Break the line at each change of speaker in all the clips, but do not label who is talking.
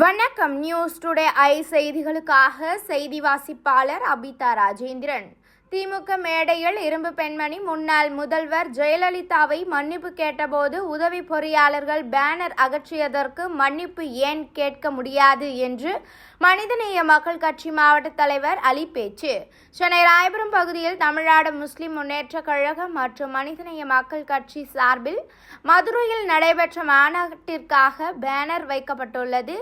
வணக்கம். News today I செய்திகளுக்காக செய்தி வாசிப்பாளர் அபிதா ராஜேந்திரன். திமுக மேடையில் இரும்பு பெண்மணி முன்னாள் முதல்வர் ஜெயலலிதாவை மன்னிப்பு கேட்டபோது உதவி பொறியாளர்கள் பேனர் அகற்றியதற்கு மன்னிப்பு ஏன் கேட்க முடியாது என்று மனிதநேய மக்கள் கட்சி மாவட்ட தலைவர் அலி பேச்சு. சென்னை ராயபுரம் பகுதியில் தமிழ்நாடு முஸ்லிம் முன்னேற்றக் கழகம் மற்றும் மனிதநேய மக்கள் கட்சி சார்பில் மதுரையில் நடைபெற்ற மாநாட்டிற்காக பேனர் வைக்கப்பட்டுள்ளது.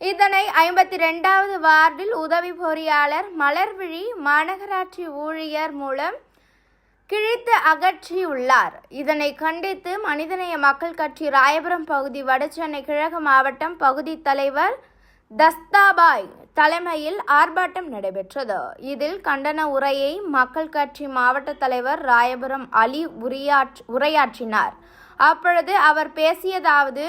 இதனை ஐம்பத்தி ரெண்டாவது வார்டில் உதவி பொறியாளர் மலர்விழி மாநகராட்சி ஊழியர் மூலம் கிழித்து அகற்றியுள்ளார். இதனை கண்டித்து மனிதநேய மக்கள் கட்சி ராயபுரம் பகுதி வடசென்னை கிழக்கு மாவட்டம் பகுதி தலைவர் தஸ்தாபாய் தலைமையில் ஆர்ப்பாட்டம் நடைபெற்றது. இதில் கண்டன உரையை மக்கள் கட்சி மாவட்ட தலைவர் ராயபுரம் அலி உரையாற் உரையாற்றினார். அப்பொழுது அவர் பேசியதாவது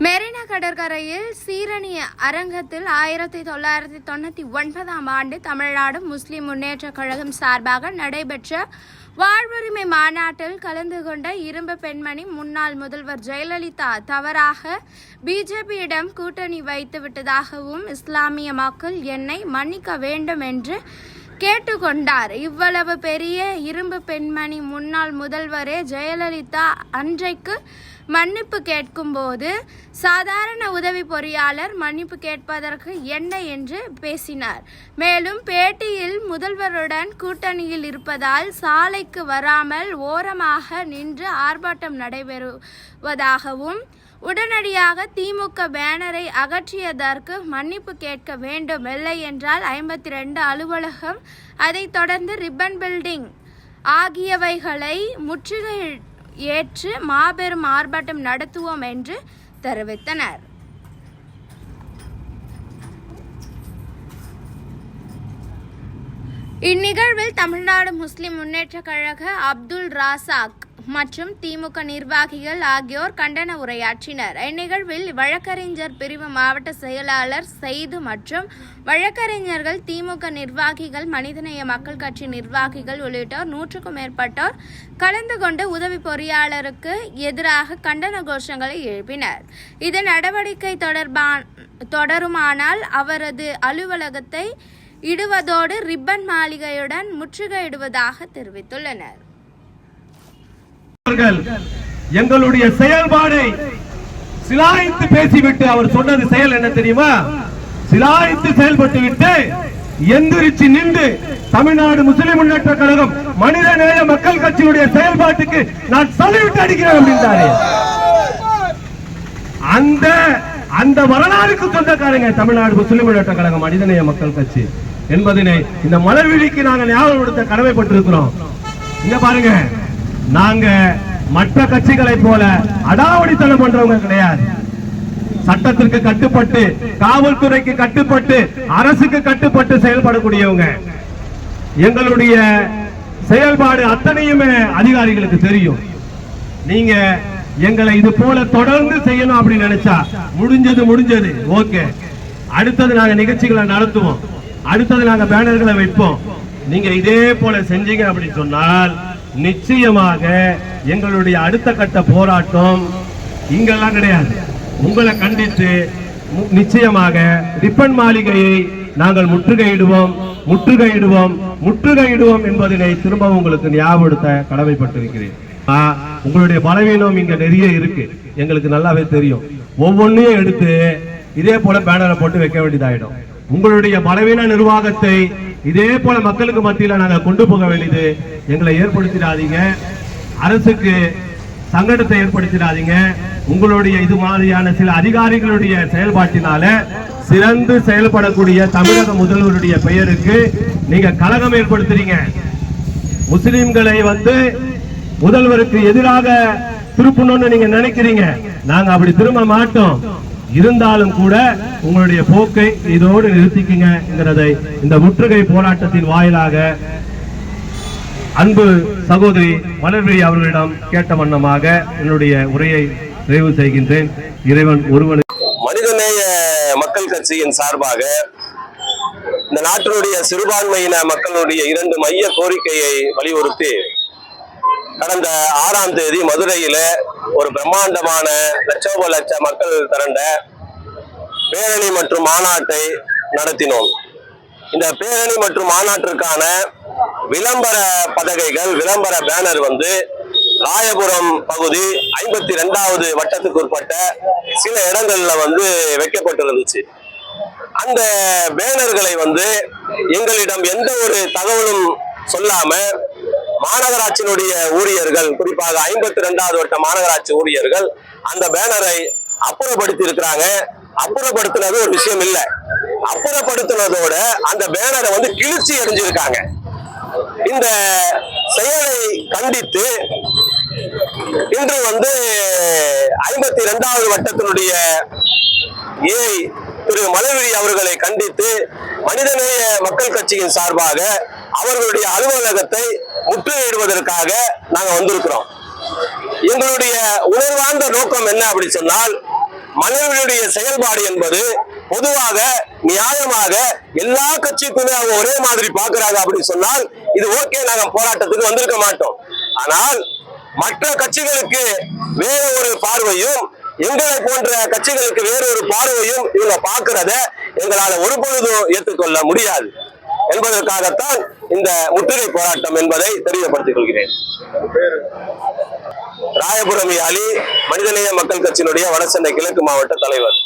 மெரினா கடற்கரையில் சீரணி அரங்கத்தில் ஆயிரத்தி தொள்ளாயிரத்தி தொண்ணூற்றி ஒன்பதாம் ஆண்டு தமிழ்நாடு முஸ்லிம் முன்னேற்றக் கழகம் சார்பாக நடைபெற்ற வாழ்வுரிமை மாநாட்டில் கலந்து கொண்ட இரும்பு பெண்மணி முன்னாள் முதல்வர் ஜெயலலிதா தவறாக பிஜேபியிடம் கூட்டணி வைத்து விட்டதாகவும் இஸ்லாமிய மக்கள் என்னை மன்னிக்க வேண்டும் என்று கேட்டுக்கொண்டார். இவ்வளவு பெரிய இரும்பு பெண்மணி முன்னாள் முதல்வரே ஜெயலலிதா அன்றைக்கு மன்னிப்பு கேட்கும்போது சாதாரண உதவி பொறியாளர் மன்னிப்பு கேட்பதற்கு என்ன என்று பேசினார். மேலும் பேட்டியில் முதல்வருடன் கூட்டணியில் இருப்பதால் சாலைக்கு வராமல் ஓரமாக நின்று ஆர்ப்பாட்டம் நடைபெறுவதாகவும் உடனடியாக திமுக பேனரை அகற்றியதற்கு மன்னிப்பு கேட்க வேண்டும். இல்லை என்றால் ஐம்பத்தி ரெண்டு அலுவலகம் அதைத் தொடர்ந்து ரிப்பன் பில்டிங் ஆகியவைகளை முற்றுகை ஏற்று மாபெரும் ஆர்ப்பாட்டம் நடத்துவோம் என்று தெரிவித்தனர். இந்நிகழ்வில் தமிழ்நாடு முஸ்லிம் முன்னேற்றக் கழக அப்துல் ராசாக் மற்றும் திமுக நிர்வாகிகள் ஆகியோர் கண்டன உரையாற்றினர். இந்நிகழ்வில் வழக்கறிஞர் பிரிவு மாவட்ட செயலாளர் செய்து மற்றும் வழக்கறிஞர்கள் திமுக நிர்வாகிகள் மனிதநேய மக்கள் கட்சி நிர்வாகிகள் உள்ளிட்டோர் நூற்றுக்கும் மேற்பட்டோர் கலந்து கொண்டு உதவி பொறியாளருக்கு எதிராக கண்டன கோஷங்களை எழுப்பினர். இது நடவடிக்கை தொடர்பான தொடருமானால் அவரது அலுவலகத்தை இடுவதோடு ரிப்பன் மாளிகையுடன் முற்றுகையிடுவதாக தெரிவித்துள்ளனர்.
எங்களுடைய செயல்பாடை சிலாய்த்து பேசிவிட்டு அவர் சொன்னது செயல் என்ன தெரியுமா? சிலாய்த்து செயல்பட்டு விட்டு எந்திரிச்சு நின்று தமிழ்நாடு முஸ்லிம் முன்னேற்ற கழகம் மனித நேய மக்கள் கட்சியுடைய செயல்பாட்டுக்கு நான் சல்யூட் அடிக்கிறேன் அப்படின்றாரு. அந்த அந்த வரலாறுக்கு சொந்தக்காரங்க தமிழ்நாடு முஸ்லிம் முன்னேற்ற கழகம் மனிதநேய மக்கள் கட்சி என்பதனை இந்த மலர்விழிக்கு நாங்கள் ஞாபகப்படுத்த கடமைப்பட்டிருக்கிறோம். இங்க பாருங்க. நாங்க மற்ற கட்சிகளை போல அடாவடித்தனம் பண்றவங்க கிடையாது. சட்டத்திற்கு கட்டுப்பட்டு காவல்துறைக்கு கட்டுப்பட்டு அரசுக்கு கட்டுப்பட்டு செயல்படக்கூடியவங்க. எங்களுடைய செயல்பாடு அத்தனையுமே அதிகாரிகளுக்கு தெரியும். நீங்க எங்களை இது போல தொடர்ந்து செய்யணும் அப்படின்னு நினைச்சா முடிஞ்சது முடிஞ்சது. ஓகே. அடுத்தது நாங்க நிகழ்ச்சிகளை நடத்துவோம். அடுத்தது நாங்க பேனர்களை வைப்போம். நீங்க இதே போல செஞ்சீங்க அப்படின்னு சொன்னால் நிச்சயமாக எங்களுடைய அடுத்த கட்ட போராட்டம் இங்கெல்லாம் கிடையாது. உங்களை கண்டித்து நிச்சயமாக ரிப்பன் மாளிகையை நாங்கள் முற்றுகையிடுவோம் முற்றுகையிடுவோம் முற்றுகையிடுவோம் என்பதனை திரும்ப உங்களுக்கு ஞாபகப்படுத்த கடமைப்பட்டிருக்கிறேன். ஆ, உங்களுடைய பலவீனம் இங்க நிறைய இருக்கு. எங்களுக்கு நல்லாவே தெரியும். ஒவ்வொன்றையும் எடுத்து இதே போல பேனரை போட்டு வைக்க வேண்டியதாயிடும். உங்களுடைய பலவீன நிர்வாகத்தை இதே போல மக்களுக்கு மத்தியில் நாங்கள் கொண்டு போக வேண்டியது எங்களை ஏற்படுத்திடாதீங்க. அரசுக்கு சங்கடத்தை ஏற்படுத்திடாதீங்க. உங்களுடைய இது மாதிரியான சில அதிகாரிகளுடைய செயல்பாட்டினால சிறந்து செயல்படக்கூடிய தமிழக முதல்வருடைய பெயருக்கு நீங்க கலகம் ஏற்படுத்துறீங்க. முஸ்லிம்களை வந்து முதல்வருக்கு எதிராக திருப்பணும்னு நீங்க நினைக்கிறீங்க. நாங்க அப்படி திரும்ப மாட்டோம். இருந்தாலும் கூட உங்களுடைய போக்கை இதோடு நிறுத்திக்குங்கிறதை இந்த முற்றுகை போராட்டத்தின் வாயிலாக அன்பு சகோதரி மலர்விழி அவர்களிடம் கேட்ட வண்ணமாக என்னுடைய உரையை நிறைவு செய்கின்றேன். இறைவன் ஒருவன்.
மனிதநேய மக்கள் கட்சியின் சார்பாக இந்த நாட்டினுடைய சிறுபான்மையின மக்களுடைய இரண்டு மைய கோரிக்கையை வலியுறுத்தி கடந்த ஆறாம் தேதி மதுரையில ஒரு பிரம்மாண்டமான லட்சோப லட்ச மக்கள் திரண்ட பேரணி மற்றும் மாநாட்டை நடத்தினோம். இந்த பேரணி மற்றும் மாநாட்டிற்கான விளம்பர பதகைகள் விளம்பர பேனர் வந்து ராயபுரம் பகுதி ஐம்பத்தி ரெண்டாவது வட்டத்துக்கு உட்பட்ட சில இடங்கள்ல வந்து வைக்கப்பட்டிருந்துச்சு. அந்த பேனர்களை வந்து எங்களிடம் எந்த ஒரு தகவலும் சொல்லாம மாநகராட்சியினுடைய ஊழியர்கள் குறிப்பாக ஐம்பத்தி ரெண்டாவது வட்ட மாநகராட்சி ஊழியர்கள் அந்த பேனரை அப்புறப்படுத்தி இருக்கிறாங்க அப்புறப்படுத்தினது ஒரு விஷயம் இல்லை. அப்புறப்படுத்தினதோட அந்த பேனரை வந்து கிழிச்சி எறிஞ்சிருக்காங்க. இந்த செயலை கண்டித்து இன்று வந்து ஐம்பத்தி ரெண்டாவது வட்டத்தினுடைய ஏ திரு மலர்விழி அவர்களை கண்டித்து மனிதநேய மக்கள் கட்சியின் சார்பாக அவர்களுடைய அலுவலகத்தை முற்றுகையிடுவதற்காக நாங்க வந்திருக்கிறோம். எங்களுடைய உணர்வார்ந்த நோக்கம் என்ன அப்படி சொன்னால் மலர்விழியுடைய செயல்பாடு என்பது பொதுவாக நியாயமாக எல்லா கட்சிக்குமே அவங்க ஒரே மாதிரி பாக்குறாங்க அப்படின்னு சொன்னால் இது ஓகே நாங்க போராட்டத்துக்கு வந்திருக்க மாட்டோம். ஆனால் மற்ற கட்சிகளுக்கு வேற ஒரு பார்வையும் எங்களை போன்ற கட்சிகளுக்கு வேற ஒரு பார்வையும் இவங்க பாக்குறத எங்களால ஒரு பொழுதும் ஏற்றுக்கொள்ள முடியாது. என்பதற்காகத்தான் இந்த முற்றுகை போராட்டம் என்பதை தெரியப்படுத்திக் கொள்கிறேன் ராயபுரம் அலி மனிதநேய மக்கள் கட்சியினுடைய வடசென்னை கிழக்கு மாவட்ட தலைவர்.